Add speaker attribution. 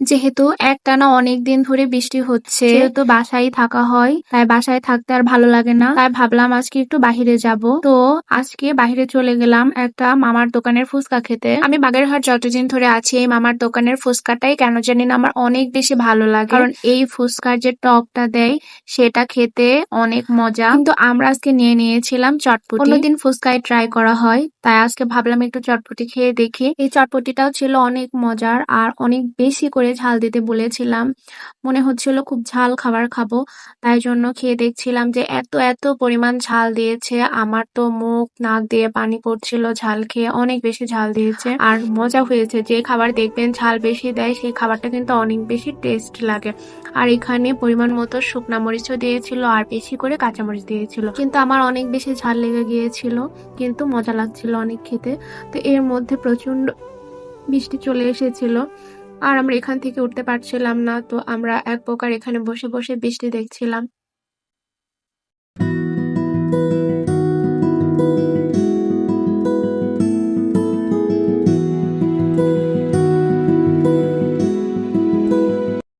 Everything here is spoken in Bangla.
Speaker 1: যেহেতু একটানা অনেক দিন ধরে বৃষ্টি হচ্ছে, যেহেতু বাসায় থাকা হয়, তাই বাসায় থাকতে আর ভালো লাগে না। তাই ভাবলাম আজকে একটু বাহিরে যাব। তো আজকে বাহিরে চলে গেলাম একটা মামার দোকানের ফুচকা খেতে। আমি বাগেরহাট যতদিন ধরে আছি, এই মামার দোকানের ফুচকাটাই কেন জানি না আমার অনেক বেশি ভালো লাগে। কারণ এই ফুচকার যে টকটা দেয়, সেটা খেতে অনেক মজা। কিন্তু আমরা আজকে নিয়ে নিয়েছিলাম চটপটি। অন্যদিন ফুচকায় ট্রাই করা হয়, তাই আজকে ভাবলাম একটু চটপটি খেয়ে দেখি। এই চটপটিটাও ছিল অনেক মজার আর অনেক বেশি করে ঝাল দিতে বলেছিলাম। মনে হচ্ছিল খুব ঝাল খাবার খাব। তাই জন্য খেয়ে দেখছিলাম যে এত এত পরিমাণ ঝাল দিয়েছে। আমার তো মুখ, নাক দিয়ে পানি পড়ছিল ঝাল খেয়ে, অনেক বেশি ঝাল দিয়েছে। আর মজা হয়েছে যে খাবার দেখবেন ঝাল বেশি দেয়, সেই খাবারটা কিন্তু অনেক বেশি টেস্ট লাগে। আর এখানে পরিমাণ মতো শুকনা মরিচও দিয়েছিল আর বেশি করে কাঁচামরিচ দিয়েছিল। কিন্তু আমার অনেক বেশি ঝাল লেগে গিয়েছিল, কিন্তু মজা লাগছিল অনেক খেতে। তো এর মধ্যে প্রচণ্ড বৃষ্টি চলে এসেছিল। আর আমরা এখান থেকে উঠতে পারছিলাম না, তো আমরা এক প্রকার এখানে বসে বসে বৃষ্টি দেখছিলাম।